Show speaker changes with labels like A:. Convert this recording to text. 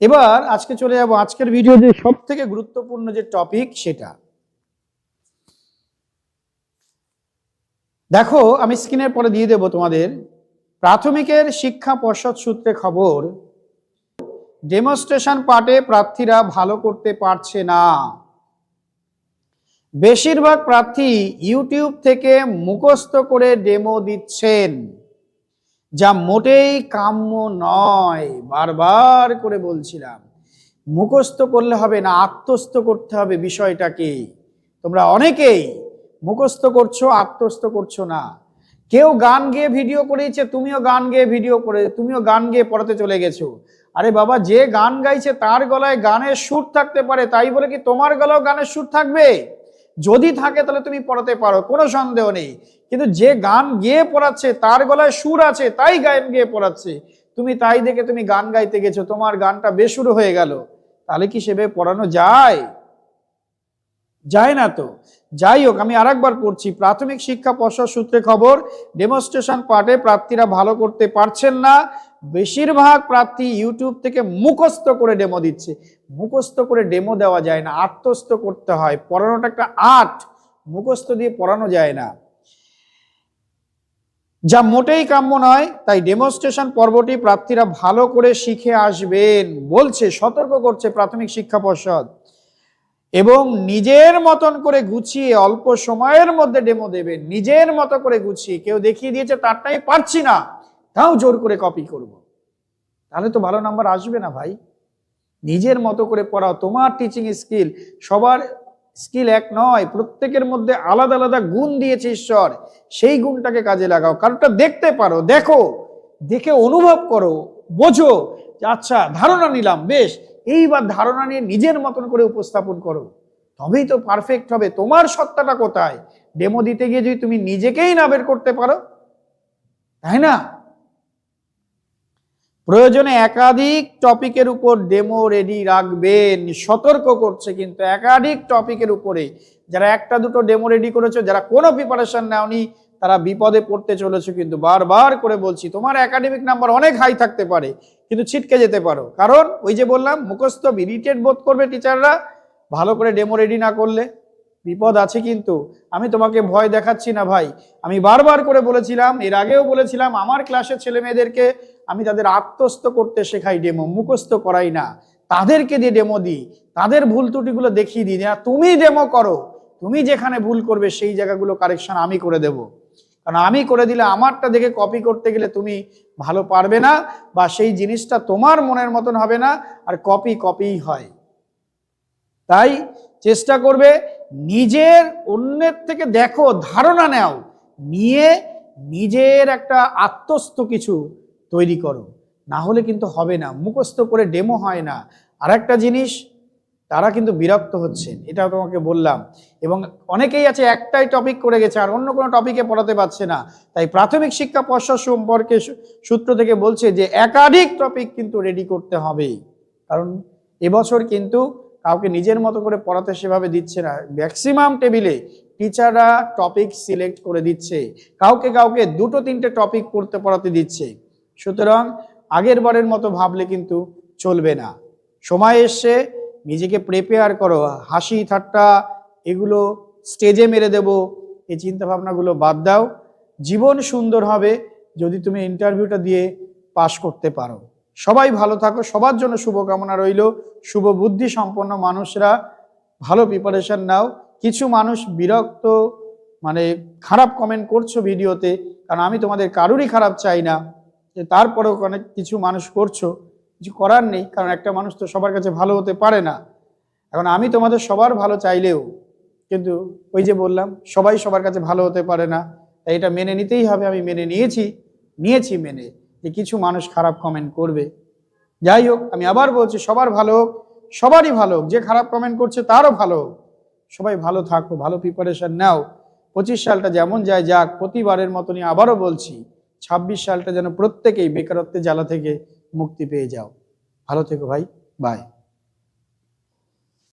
A: এবার আজকে চলে যাব, আজকের ভিডিও যে সব থেকে গুরুত্বপূর্ণ যে টপিক সেটা। দেখো, আমি স্ক্রিনের পরে দিয়ে দেব তোমাদের। প্রাথমিকের শিক্ষা পর্ষদ সূত্রে খবর ডেমনস্ট্রেশন পার্টে প্রার্থীরা ভালো করতে পারছে না। বেশিরভাগ প্রার্থী ইউটিউব থেকে মুখস্থ করে ডেমো দিচ্ছেন। যা মোটেই কাম্য নয়, বারবার করে বলছিলাম। মুখস্থ করলে হবে না, আত্মস্থ করতে হবে বিষয়টাকে। তোমরা অনেকেই মুখস্থ করছ, আত্মস্থ করছ না। কেউ গান গেয়ে ভিডিও করেছে তুমিও গান গেয়ে ভিডিও করে, তুমিও গান গেয়ে পড়াতে চলে গেছো। আরে বাবা, যে গান গাইছে তার গলায় গানের সুর থাকতে পারে, তাই বলে কি তোমার গলাও গানের সুর থাকবে? যদি থাকে তাহলে তুমি পড়াতে পারো, কোনো সন্দেহ নেই। কিন্তু যে গান গেয়ে পড়াচ্ছে, তার গলায় সুর আছে, তাই গান গেয়ে পড়াচ্ছে। তুমি তাই দেখে তুমি গান গাইতে গেছো, তোমার গানটা বেসুর হয়ে গেল। তাহলে কি সেভাবে পড়ানো যায়? যায় না তো। যাই হোক, আমি আরেকবার পড়ছি। প্রাথমিক শিক্ষা পর্ষদ সূত্রে খবর ডেমনস্ট্রেশন পার্টে প্রার্থীরা ভালো করতে পারছেন না। বেশিরভাগ প্রার্থী ইউটিউব থেকে মুখস্থ করে ডেমো দিচ্ছে। মুখস্থ করে ডেমো দেওয়া যায় না, আত্মস্থ করতে হয়। পড়ানোটা একটা আর্ট মুখস্থ দিয়ে পড়ানো যায় না। যা মোটেই কাম্য নয়, তাই ডেমনস্ট্রেশন পর্বটি প্রার্থীরা ভালো করে শিখে আসবেন, বলছে, সতর্ক করছে প্রাথমিক শিক্ষা পর্ষদ। এবং নিজের মতন করে গুছিয়ে অল্প সময়ের মধ্যে ডেমো দেবেন, নিজের মতো করে গুছিয়ে। কেউ দেখিয়ে দিয়েছে, তারটাই পারছি না। তাও জোর করে কপি করব। তাহলে তো ভালো নাম্বার আসবে না ভাই। নিজের মতো করে পড়াও। তোমার টিচিং স্কিল সবার স্কিল এক নয়, প্রত্যেকের মধ্যে আলাদা আলাদা গুণ দিয়েছে ঈশ্বর। সেই গুণটাকে কাজে লাগাও। কারণটা দেখতে পারো, দেখো, দেখে অনুভব করো, বোঝো আচ্ছা ধারণা নিলাম, বেশ, এইবার ধারণা নিয়ে নিজের মতন করে উপস্থাপন করো। তবেই তো পারফেক্ট হবে। তোমার সত্তাটা কোথায়? ডেমো দিতে গিয়ে যদি তুমি নিজেকেই না বের করতে পারো, তাই না? প্রয়োজনে একাধিক টপিকের উপর ডেমো রেডি রাখবেন। সতর্ক করছে কিন্তু একাধিক টপিকের উপরে। যারা একটা দুটো ডেমো রেডি করেছ, যারা কোনো প্রিপারেশন নেওনি, তারা বিপদে পড়তে চলেছে কিন্তু বারবার করে বলছি, তোমার একাডেমিক নাম্বার অনেক হাই থাকতে পারে, কিন্তু ছিটকে যেতে পারো। কারণ ওই যে বললাম, মুখস্থ ইরিটেট বোধ করবে টিচাররা ভালো করে ডেমো রেডি না করলে। বিপদ আছে কিন্তু। আমি তোমাকে ভয় দেখাচ্ছি না ভাই। আমি বারবার করে বলেছিলাম, এর আগেও বলেছিলাম, আমার ক্লাসের ছেলে মেয়েদেরকে আমি তাদের আত্মস্থ করতে শেখাই ডেমো মুখস্থ করাই না। তাদেরকে দিয়ে ডেমো দিই। তাদের ভুল ত্রুটিগুলো দেখিয়ে দিই। না, তুমি ডেমো করো। তুমি যেখানে ভুল করবে, সেই জায়গাগুলো কারেকশন আমি করে দেব। কারণ আমি করে দিলে আমারটা দেখে কপি করতে গেলে তুমি ভালো পারবে না বা সেই জিনিসটা তোমার মনের মতন হবে না, আর কপি কপিই হয়। তাই চেষ্টা করবে নিজের অন্যের থেকে দেখো, ধারণা নেও, নিয়ে নিজের একটা আত্মস্থ কিছু তৈরি করো। না হলে কিন্তু হবে না, মুখস্থ করে ডেমো হয় না। আর একটা জিনিস, তারা কিন্তু বিরক্ত হচ্ছেন এটা তোমাকে বললাম। এবং অনেকেই আছে, একটাই টপিক করে গেছে, আর অন্য কোনো টপিকে পড়াতে পারছে না। তাই প্রাথমিক শিক্ষা পর্ষদ সম্পর্কে সূত্র থেকে বলছে যে, একাধিক টপিক কিন্তু রেডি করতে হবে। কারণ এবছর কিন্তু কাউকে নিজের মতো করে পড়াতে সেভাবে দিচ্ছে না। ম্যাক্সিমাম টেবিলে টিচাররা টপিক সিলেক্ট করে দিচ্ছে। কাউকে কাউকে দুটো, তিনটে টপিক পড়তে, পড়াতে দিচ্ছে। সুতরাং আগের বারের মতো ভাবলে কিন্তু চলবে না। সময় এসছে, নিজেকে প্রিপেয়ার করো। হাসি, ঠাট্টা, এগুলো স্টেজে মেরে দেব। এই চিন্তা ভাবনাগুলো বাদ দাও। জীবন সুন্দর হবে যদি তুমি ইন্টারভিউটা দিয়ে পাশ করতে পারো। সবাই ভালো থাকো, সবার জন্য শুভকামনা রইল। শুভ বুদ্ধি সম্পন্ন মানুষরা, ভালো প্রিপারেশন নাও। কিছু মানুষ বিরক্ত মানে খারাপ কমেন্ট করছ ভিডিওতে, কারণ আমি তোমাদের কারোরই খারাপ চাই না। যে তারপরেও অনেক কিছু মানুষ করছ, কিছু করার নেই, কারণ একটা মানুষ তো সবার কাছে ভালো হতে পারে না। এখন আমি তোমাদের সবার ভালো চাইলেও, কিন্তু ওই যে বললাম, সবাই সবার কাছে ভালো হতে পারে না। তাই এটা মেনে নিতেই হবে, আমি মেনে নিয়েছি নিয়েছি মেনে। যে কিছু মানুষ খারাপ কমেন্ট করবে। যাই হোক, আমি আবার বলছি, সবার ভালো হোক, সবারই ভালো হোক, যে খারাপ কমেন্ট করছে তারও ভালো হোক। সবাই ভালো থাকো, ভালো প্রিপারেশন নাও। পঁচিশ সালটা যেমন যায় যাক, প্রতিবারের মতনই আবারও বলছি, ছাব্বিশ সালটা যেন প্রত্যেকেই বেকারত্বের জ্বালা থেকে মুক্তি পেয়ে যাও। ভালো থেকো ভাই বাই